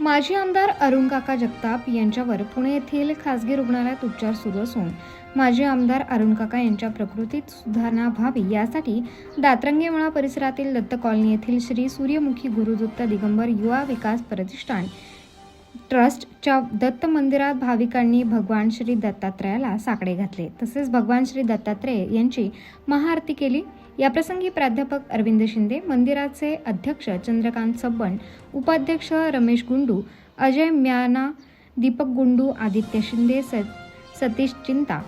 माजी आमदार अरुण काका जगताप यांच्यावर पुणे येथील खासगी रुग्णालयात उपचार सुरू असून माजी आमदार अरुण काका यांच्या प्रकृतीत सुधारणा व्हावी यासाठी दातरंगेमळा परिसरातील दत्त कॉलनी येथील श्री सूर्यमुखी गुरुदत्त दिगंबर युवा विकास प्रतिष्ठान ट्रस्टच्या दत्त मंदिरात भाविकांनी भगवान श्री दत्तात्रयाला साकडे घातले. तसेच भगवान श्री दत्तात्रेय यांची महाआरती केली. याप्रसंगी प्राध्यापक अरविंद शिंदे मंदिराचे अध्यक्ष चंद्रकांत सब्बण उपाध्यक्ष रमेश गुंडू अजय म्याना दीपक गुंडू आदित्य शिंदे स सतीश चिंता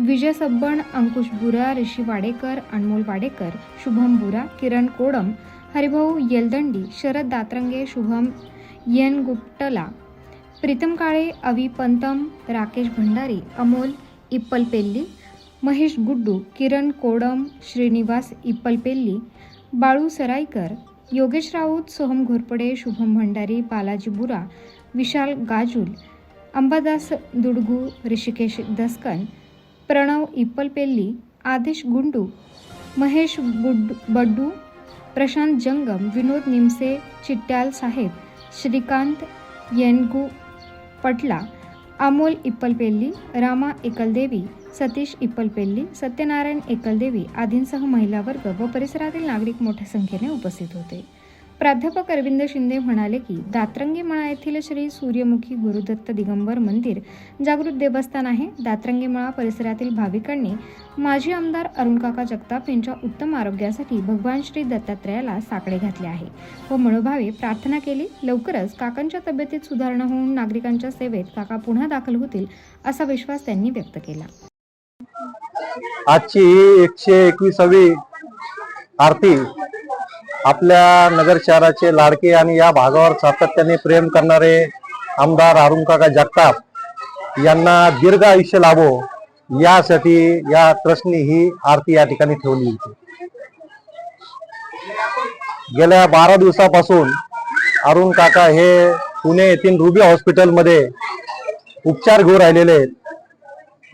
विजय सब्बण अंकुश बुरा ऋषी वाडेकर अनमोल वाडेकर शुभम बुरा किरण कोडम हरिभाऊ येलदंडी शरद दातरंगे शुभम येन गुप्टला प्रीतम काळे अवी पंतम राकेश भंडारी अमोल इप्पल पेल्ली महेश गुड्डू किरण कोडम श्रीनिवास इप्पलपेल्ली बाळू सराईकर योगेश राऊत सोहम घोरपडे शुभम भंडारी बालाजी बुरा विशाल गाजूल अंबादास दुडगू ऋषिकेश दस्कन प्रणव इप्पलपेल्ली आदेश गुंडू महेश बुड बड्डू प्रशांत जंगम विनोद निमसे चिट्ट्याल साहेब श्रीकांत येनगू पटला अमोल इप्पलपेल्ली रामा एकलदेवी सतीश इप्पलपेल्ली सत्यनारायण एकलदेवी आदींसह महिला वर्ग व परिसरातील नागरिक मोठ्या संख्येने उपस्थित होते. प्राध्यापक अरविंद शिंदे म्हणाले की दातरंगी मळा येथील श्री सूर्यमुखी गुरुदत्त दिगंबर मंदिर जागृत देवस्थान आहे. दातरंगी मळा परिसरातील भाविकांनी माजी आमदार अरुणकाका जगताप यांच्या उत्तम आरोग्यासाठी भगवान श्री दत्तात्रयाला साकडे घातले आहे व मनोभावे प्रार्थना केली. लवकरच काकांच्या तब्येतीत सुधारणा होऊन नागरिकांच्या सेवेत काका पुन्हा दाखल होतील असा विश्वास त्यांनी व्यक्त केला. आजची ही एकशे एकविसावी आरती आपल्या नगर शहराचे लाडके आणि या भागावर सातत्याने प्रेम करणारे आमदार अरुण काका जगताप यांना दीर्घ आयुष्य लाभो यासाठी या ट्रस्टनी ही आरती या ठिकाणी ठेवली होती. गेल्या बारा दिवसापासून अरुण काका हे पुणे येथील रुबी हॉस्पिटलमध्ये उपचार घेऊ राहिलेले आहेत.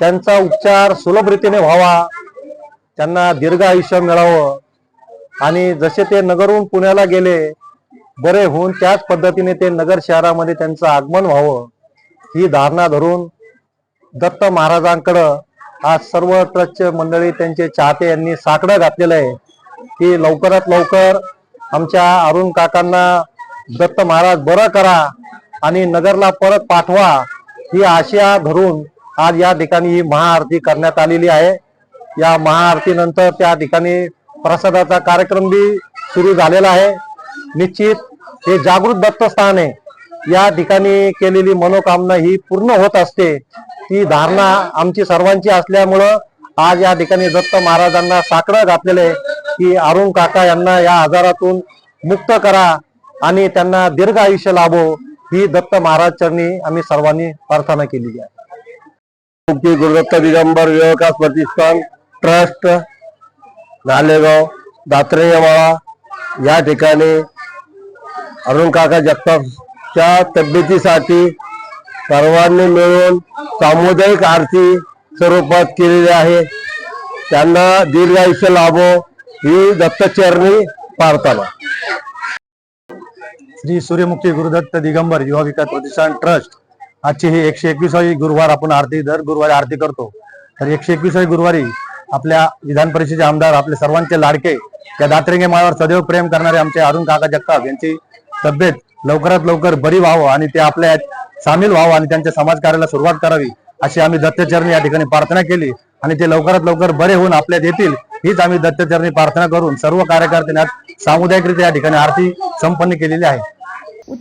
त्यांचा उपचार सुलभ रीतीने व्हावा. त्यांना दीर्घ आयुष्य मिळावं. आणि जसे ते नगरहून पुण्याला गेले बरे होऊन त्याच पद्धतीने ते नगर शहरामध्ये त्यांचं आगमन व्हावं ही धारणा धरून दत्त महाराजांकडं आज सर्व ट्रस्टचे मंडळी त्यांचे चाहते यांनी साकडं घातलेलं आहे की लवकरात लवकर आमच्या अरुण काकांना दत्त महाराज बरं करा आणि नगरला परत पाठवा ही आशा धरून आज या ठिकाणी ही महाआरती करण्यात आलेली आहे. या महाआरतीनंतर त्या ठिकाणी प्रसादाचा कार्यक्रम बी सुरू झालेला आहे. निश्चित हे जागृत दत्तस्थान आहे या ठिकाणी केलेली मनोकामना ही पूर्ण होत असते. ती धारणा आमची सर्वांची असल्यामुळं आज या ठिकाणी दत्त महाराजांना साकडं घातलेलं आहे की अरुण काका यांना या आजारातून मुक्त करा आणि त्यांना दीर्घ आयुष्य लाभो ही दत्त महाराज चरणी आम्ही सर्वांनी प्रार्थना केलेली आहे. मुक्ती गुरुदत्त दिगंबर विवेकास प्रतिष्ठान ट्रस्ट नालेगाव दात्रेयमाळा या ठिकाणी अरुण काका जगतापच्या तब्येतीसाठी सर्वांनी मिळून सामुदायिक आरती स्वरूपात केलेली आहे. त्यांना दीर्घ आयुष्य लाभो ही दत्तचरणी प्रार्थना श्री सूर्यमुखी गुरुदत्त दिगंबर युवा विकास प्रतिष्ठान ट्रस्ट. आजची ही एकशे एकविसावी गुरुवार आपण आरती दर गुरुवारी आरती करतो. तर एकशे एकविसावी गुरुवारी आपल्या विधान परिषदेचे आमदार आपले सर्वांचे लाडके त्या दातरंगे माळावर सदैव प्रेम करणारे आमचे अरुण काका जगताप यांची तब्येत लवकरात लवकर बरी व्हावं आणि ते आपल्या सामील व्हावं आणि त्यांच्या समाजकार्याला सुरुवात करावी अशी आम्ही दत्तचरणी या ठिकाणी प्रार्थना केली आणि ते लवकरात लवकर बरे होऊन आपल्यात येतील हीच आम्ही दत्तचरणी प्रार्थना करून सर्व कार्यकर्त्यांना सामुदायिकरित्या या ठिकाणी आरती संपन्न केलेली आहे.